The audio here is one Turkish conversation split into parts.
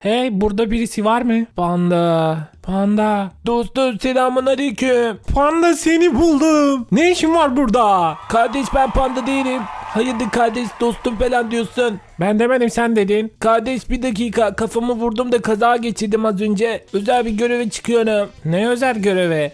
Hey burada birisi var mı? Panda. Panda. Dostum selamun aleyküm. Panda seni buldum. Ne işin var burada? Kardeş ben panda değilim. Hayırdır kardeş dostum falan diyorsun. Ben demedim sen dedin. Kardeş bir dakika kafamı vurdum da kaza geçirdim az önce. Özel bir göreve çıkıyorum. Ne özel görevi?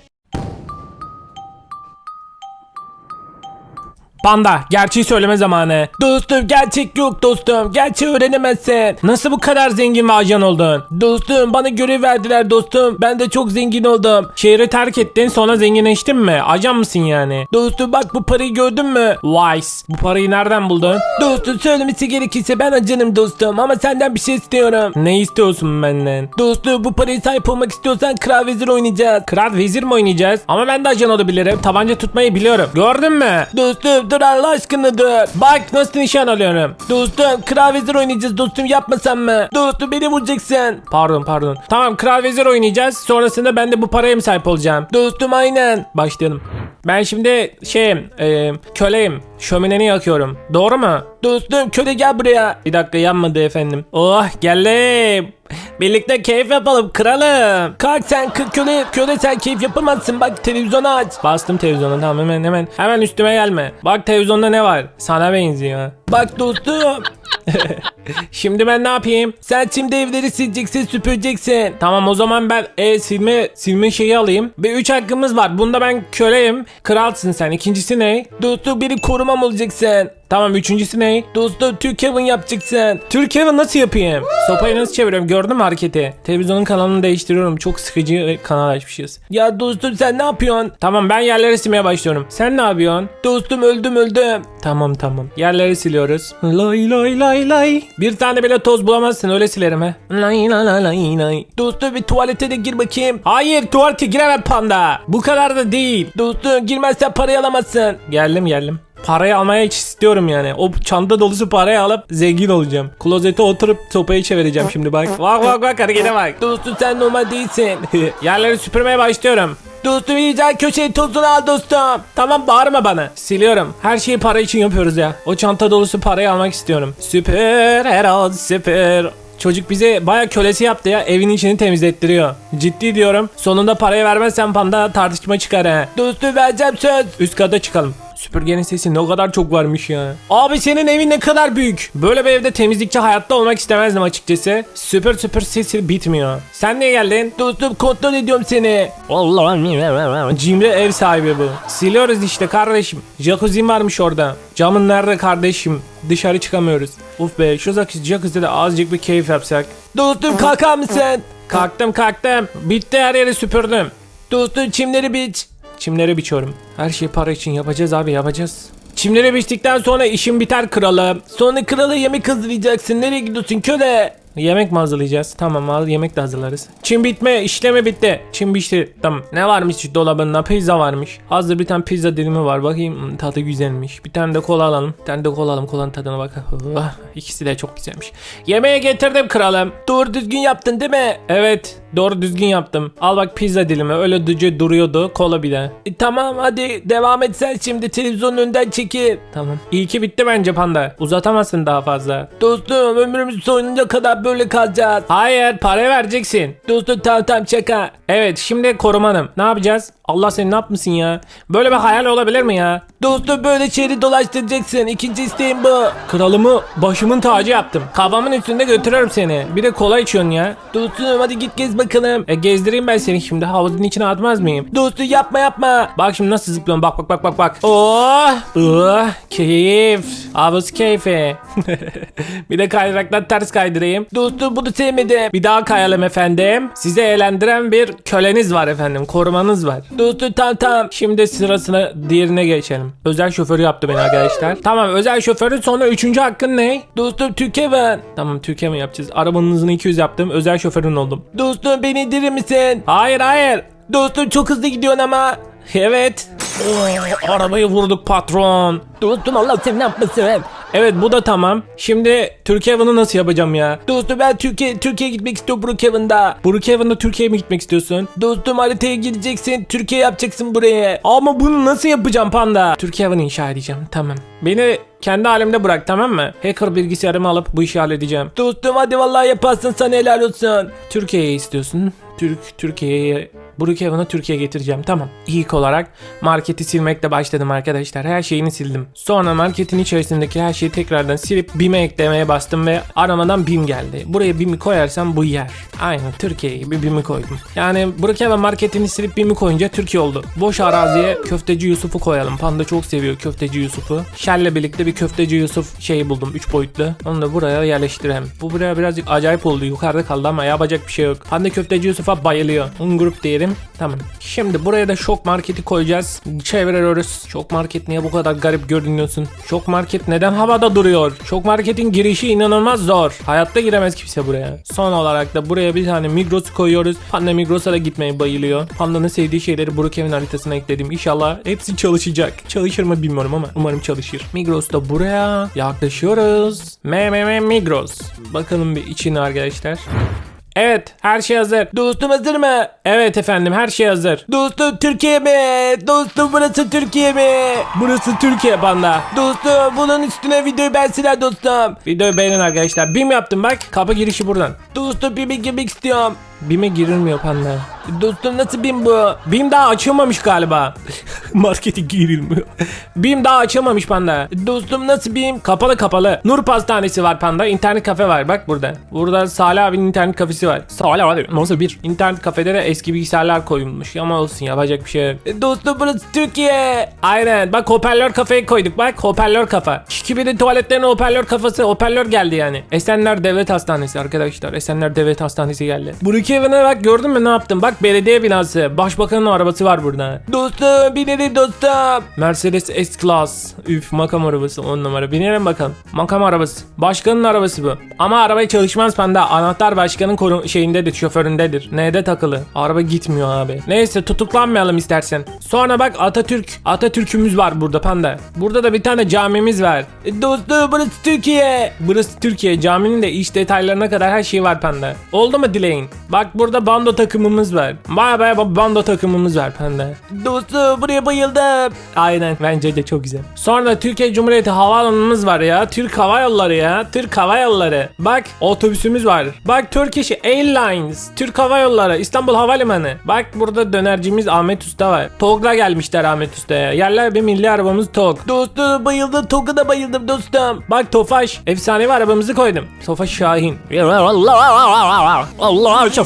Panda, gerçeği söyleme zamanı. Dostum gerçek yok dostum. Gerçeği öğrenemezsin. Nasıl bu kadar zengin ve ajan oldun? Dostum bana görev verdiler dostum. Ben de çok zengin oldum. Şehri terk ettin sonra zenginleştin mi? Ajan mısın yani? Dostum bak bu parayı gördün mü? Wise. Bu parayı nereden buldun? Dostum söylemesi gerekirse ben ajanım dostum. Ama senden bir şey istiyorum. Ne istiyorsun benden? Dostum bu parayı sahip olmak istiyorsan kral vezir oynayacağız. Kral vezir mi oynayacağız? Ama ben de ajan olabilirim. Tabanca tutmayı biliyorum. Gördün mü? Dostum dur Allah aşkına dur. Bak nasıl nişan alıyorum. Dostum kral vezir oynayacağız dostum yapmasam mı? Dostum beni vuracaksın. Pardon pardon. Tamam kral vezir oynayacağız. Sonrasında ben de bu paraya mı sahip olacağım? Dostum aynen. Başlayalım. Ben şimdi şeyim, e, köleyim. Şömineni yakıyorum. Doğru mu? Dostum köle gel buraya. Bir dakika yanmadı efendim. Oh geldim. Birlikte keyif yapalım kralım. Kalk sen köle, köle sen keyif yapamazsın. Bak televizyonu aç. Bastım televizyonu tamam hemen hemen. Hemen üstüme gelme. Bak televizyonda ne var? Sana benziyor. Bak dostum. Şimdi ben ne yapayım? Sen şimdi evleri sileceksin, süpüreceksin. Tamam o zaman ben e, silme silme şeyi alayım. Ve 3 hakkımız var. Bunda ben köleyim. Kralsın sen. İkincisi ne? Dostum benim korumam olacaksın. Tamam üçüncüsü ne? Dostum Türk Kevin yapacaksın. Türk Kevin nasıl yapayım? Sopayı nasıl çeviriyorum gördün mü hareketi? Televizyonun kanalını değiştiriyorum. Çok sıkıcı kanal açmışız. Ya dostum sen ne yapıyorsun? Tamam ben yerleri silmeye başlıyorum. Sen ne yapıyorsun? Dostum öldüm öldüm. Tamam tamam. Yerleri siliyoruz. Lay lay lay lay. Bir tane bile toz bulamazsın öyle silerim he. Lay lay lay lay lay. Dostum bir tuvalete de gir bakayım. Hayır tuvalete giremem panda. Bu kadar da değil. Dostum girmezsen parayı alamazsın. Geldim geldim. Parayı almaya hiç istiyorum yani. O çanta dolusu parayı alıp zengin olacağım. Klozete oturup sopayı çevireceğim şimdi bak. Bak bak bak harekete bak. Dostum sen normal değilsin. Yerleri süpürmeye başlıyorum. Dostum iyice köşeyi tozunu al dostum. Tamam bağırma bana. Siliyorum. Her şeyi para için yapıyoruz ya. O çanta dolusu parayı almak istiyorum. Süpür Erol süpür. Çocuk bize baya kölesi yaptı ya evin içini temizlettiriyor. Ciddi diyorum. Sonunda parayı vermezsen panda tartışma çıkar he. Dostum vereceğim söz. Üst kata çıkalım. Süpürgenin sesi ne kadar çok varmış ya. Abi senin evin ne kadar büyük. Böyle bir evde temizlikçi hayatta olmak istemezdim açıkçası. Süpür süpür sesi bitmiyor. Sen niye geldin? Dostum kontrol ediyorum seni. Allah Cimri ev sahibi bu. Siliyoruz işte kardeşim. Jacuzzi'm varmış orada. Camın nerede kardeşim? Dışarı çıkamıyoruz. Uf be şu jacuzzi'de azıcık bir keyif yapsak. Dostum kalkar mısın? Kalktım kalktım. Bitti her yeri süpürdüm. Dostum çimleri biç. Çimleri biçiyorum. Her şeyi para için yapacağız abi yapacağız. Çimleri biçtikten sonra işim biter kralım. Sonra krala yemek hazırlayacaksın. Nereye gidiyorsun köle? Yemek mi hazırlayacağız? Tamam yemek de hazırlarız. Çim bitme işlemi bitti. Çim bitti. Tamam. Ne varmış dolabında? Pizza varmış. Hazır bir tane pizza dilimi var. Bakayım hmm, tadı güzelmiş. Bir tane de kola alalım. Bir tane de kola alalım. Kolanın tadına bak. Ah, İkisi de çok güzelmiş. Yemeğe getirdim kralım. Doğru düzgün yaptın değil mi? Evet. Doğru düzgün yaptım. Al bak pizza dilimi. Öyle düce duruyordu. Kola bir. E, tamam hadi devam et sen şimdi televizyonun önünden çekil. Tamam. İyi ki bitti bence panda. Uzatamazsın daha fazla. Dostum ömrümüz sonuna kadar böyle kalacağız. Hayır para vereceksin. Dostum tamam tamam şaka. Evet şimdi korumanım. Ne yapacağız? Allah seni ne yapmışsın ya? Böyle bir hayal olabilir mi ya? Dostum böyle şehri dolaştıracaksın. İkinci isteğim bu. Kralımı başımın tacı yaptım. Kafamın üstünde götürüyorum seni. Bir de kola içiyorsun ya. Dostum hadi git gez bakalım. E gezdireyim ben seni şimdi. Havuzun içine atmaz mıyım? Dostum yapma yapma. Bak şimdi nasıl zıplıyorum. Bak bak bak bak bak. Oh! Oh! Keyif. Havuz keyfi. bir de kaydıraktan ters kaydırayım. Dostum bunu sevmedim. Bir daha kayalım efendim. Size eğlendiren bir köleniz var efendim. Korumanız var. Dostum tamam tamam. Şimdi sırasına diğerine geçelim. Özel şoförü yaptı beni arkadaşlar. Tamam özel şoförün sonra üçüncü hakkın ne? Dostum Türkiye ben. Tamam Türkiye mi yapacağız? Arabanın hızını 200 yaptım. Özel şoförün oldum. Dostum beni indirir misin? Hayır hayır. Dostum çok hızlı gidiyorsun ama. Evet. Oo, arabayı vurduk patron. Dostum Allah seni ne yapmasın. Evet bu da tamam. Şimdi Türkiye'yi nasıl yapacağım ya? Dostum ben Türkiye Türkiye gitmek istiyorum Brookhaven'da. Brookhaven'da Türkiye'ye mi gitmek istiyorsun? Dostum haritaya gideceksin. Türkiye yapacaksın buraya. Ama bunu nasıl yapacağım panda? Türkiye'yi inşa edeceğim. Tamam. Beni kendi halimde bırak tamam mı? Hacker bilgisayarımı alıp bu işi halledeceğim. Dostum hadi vallahi yaparsın sana helal olsun. Türkiye'yi istiyorsun. Türk Türkiye'ye Brookhaven'ı Türkiye'ye getireceğim. Tamam. İlk olarak marketi silmekle başladım arkadaşlar. Her şeyini sildim. Sonra marketin içerisindeki her şeyi tekrardan silip BİM'e eklemeye bastım ve aramadan BİM geldi. Buraya BİM'i koyarsam bu yer. Aynen Türkiye gibi BİM'i koydum. Yani Brookhaven marketini silip BİM'i koyunca Türkiye oldu. Boş araziye köfteci Yusuf'u koyalım. Panda çok seviyor köfteci Yusuf'u. Shell'le birlikte bir köfteci Yusuf şeyi buldum. 3 boyutlu. Onu da buraya yerleştirelim. Bu buraya birazcık acayip oldu. Yukarıda kaldı ama yapacak bir şey yok. Panda köfteci Yusuf'a bayılıyor. Un grup diyelim. Tamam. Şimdi buraya da şok marketi koyacağız. Çeviriyoruz. Şok market niye bu kadar garip görünüyorsun? Şok market neden havada duruyor? Şok marketin girişi inanılmaz zor. Hayatta giremez kimse buraya. Son olarak da buraya bir tane Migros koyuyoruz. Panda Migros'a da gitmeyi bayılıyor. Panda'nın sevdiği şeyleri Brookhaven haritasına ekledim. İnşallah hepsi çalışacak. Çalışır mı bilmiyorum ama umarım çalışır. Migros da buraya yaklaşıyoruz. Me Migros. Bakalım bir içine arkadaşlar. Evet her şey hazır. Dostum hazır mı? Evet efendim her şey hazır. Dostum Türkiye mi? Dostum burası Türkiye mi? Burası Türkiye panda. Dostum bunun üstüne videoyu beğensinler dostum. Videoyu beğenin arkadaşlar. BİM yaptım bak. Kapı girişi buradan. Dostum BİM'e girmek istiyorum. BİM'e girilmiyor panda. Dostum nasıl BİM bu? BİM daha açılmamış galiba. Markete girilmiyor. BİM daha açılmamış panda. Dostum nasıl BİM? Kapalı kapalı. Nur Pastanesi var panda. İnternet kafe var bak burada. Burada Salih abinin internet kafesi var. Salih abi nasıl bir? İnternet kafede de eski bilgisayarlar koyulmuş. Ama olsun yapacak bir şey. E, Dostum burası Türkiye. Aynen. Bak hoparlör kafayı koyduk. Bak hoparlör kafa. Şikibi'de tuvaletlerine hoparlör kafası. Hoparlör geldi yani. Esenler Devlet Hastanesi arkadaşlar. Esenler Devlet Hastanesi geldi. Brookhaven'a bak gördün mü ne yaptım? Bak belediye binası. Başbakanın arabası var burada. Dostum binelim dostum. Mercedes S-Class. Üf makam arabası 10 numara. Binelim bakalım. Makam arabası. Başkanın arabası bu. Ama araba çalışmaz panda. Anahtar başkanın koru şeyindedir, şoföründedir. Neyde takılı? Araba gitmiyor abi. Neyse tutuklanmayalım istersen. Sonra bak Atatürk. Atatürk'ümüz var burada panda. Burada da bir tane camimiz var. E, dostum burası Türkiye. Burası Türkiye. Caminin de iç detaylarına kadar her şey var panda. Oldu mu dileğin? Bak burada bando takımımız var. Baya baya bando takımımız var panda. Dostum buraya bayıldım. Aynen bence de çok güzel. Sonra Türkiye Cumhuriyeti Havaalanımız var ya. Türk Hava Yolları ya. Türk Hava Yolları. Bak otobüsümüz var. Bak Turkish Airlines. Türk Hava Yolları. İstanbul Havalimanı. Bak burada dönercimiz Ahmet Usta var. TOG'la gelmişler Ahmet Usta'ya. Yerler bir milli arabamız TOG. Dostum bayıldım. TOG'a da bayıldım dostum. Bak Tofaş. Efsanevi arabamızı koydum. Tofaş Şahin. Allah şoför Allah uçuruyorum. Ah,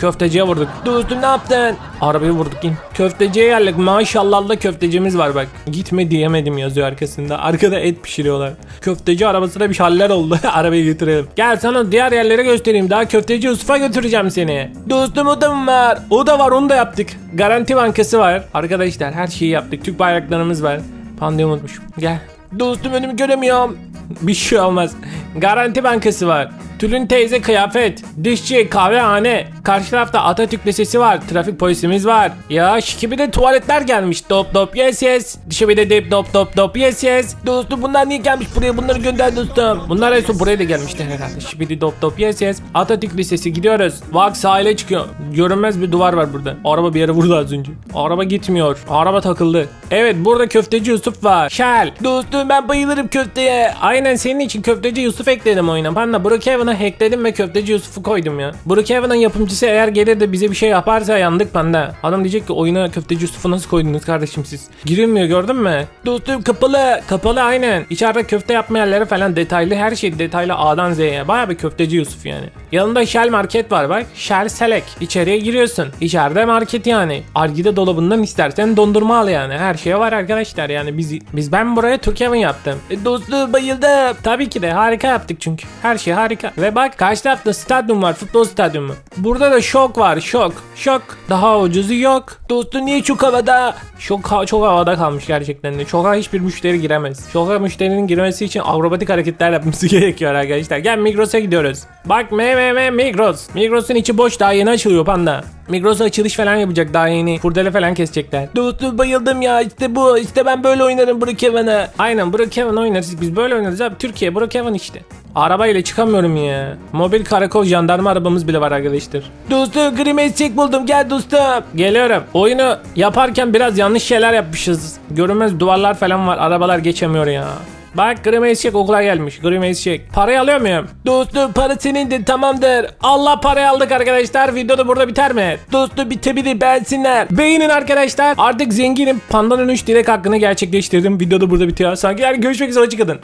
köfteciye vurduk. Dostum ne yaptın? Arabayı vurduk in. Köfteciye geldik. Maşallah da köftecimiz var bak. Gitme diyemedim yazıyor arkasında. Arkada et pişiriyorlar. Köfteci arabasına bir haller oldu. Arabayı götürelim. Gel sana diğer yerlere göstereyim. Daha köfteci Yusuf'a götüreceğim seni. Dostum o da mı var? O da var onu da yaptık. Garanti bankası var. Arkadaşlar her şeyi yaptık. Türk bayraklarımız var. Pandayı unutmuşum. Gel. Dostum önümü göremiyorum. Bir şey olmaz. Garanti bankası var. Tülün teyze kıyafet. Dişçi kahvehane. Karşı tarafta Atatürk Lisesi var. Trafik polisimiz var. Ya şiki bir de tuvaletler gelmiş. Dop dop yes yes. Dışı bir de dip dop dop dop yes yes. Dostum bunlar niye gelmiş buraya? Bunları gönder dostum. Bunlar en son buraya da gelmişler herhalde. Şibidi dop dop yes yes. Atatürk Lisesi gidiyoruz. Bak sahile çıkıyor. Görünmez bir duvar var burada. Araba bir yere vurdu az önce. Araba gitmiyor. Araba takıldı. Evet burada köfteci Yusuf var. Şel. Dostum ben bayılırım köfteye. Aynen senin için köfteci Yusuf ekledim oyuna. Ben de Brookhaven'ı hackledim ve köfteci Yusuf'u koydum ya. Brookhaven'ın yapımcısı eğer gelir de bize bir şey yaparsa yandık bende. Adam diyecek ki oyuna köfteci Yusuf'u nasıl koydunuz kardeşim siz? Girilmiyor gördün mü? Dostum kapalı. Kapalı aynen. İçeride köfte yapma yerleri falan detaylı. Her şey detaylı A'dan Z'ye. Baya bir köfteci Yusuf yani. Yanında Shell market var bak. Shell Select. İçeriye giriyorsun. İçeride market yani. Argide dolabından istersen dondurma al yani. Her şey var arkadaşlar yani biz biz ben buraya Türkiye'nin yaptım. E, dostum bayıldım. Tabii ki de harika yaptık çünkü. Her şey harika. Ve bak karşı tarafta stadyum var. Futbol stadyumu. Burada da şok var. Şok. Şok. Daha ucuzu yok. Dostum niye çok havada? Çok, çok havada kalmış gerçekten de. Şoka hiçbir müşteri giremez. Şoka müşterinin girmesi için akrobatik hareketler yapması gerekiyor arkadaşlar. Gel Migros'a gidiyoruz. Bak me Migros. Migros'un içi boş daha yeni açılıyor panda. Migros'a açılış falan yapacak daha yeni. Kurdele falan kesecekler. Dostum bayıldım ya işte bu. İşte ben böyle oynarım Brookhaven'a. Aynen Brookhaven oynarız. Biz böyle oynarız abi. Türkiye Brookhaven işte. Arabayla çıkamıyorum ya. Mobil karakol jandarma arabamız bile var arkadaşlar. Dostum Grimace çek buldum gel dostum. Geliyorum. Oyunu yaparken biraz yanlış şeyler yapmışız. Görünmez duvarlar falan var. Arabalar geçemiyor ya. Bak Grimace çek okula gelmiş. Grimace çek. Parayı alıyor muyum? Dostum para senindir tamamdır. Allah parayı aldık arkadaşlar. Video da burada biter mi? Dostum bitebilir beğensinler. Beğenin arkadaşlar. Artık zenginim. Panda'nın 3 direk hakkını gerçekleştirdim. Video da burada bitiyor. Sanki yani görüşmek üzere çıkın.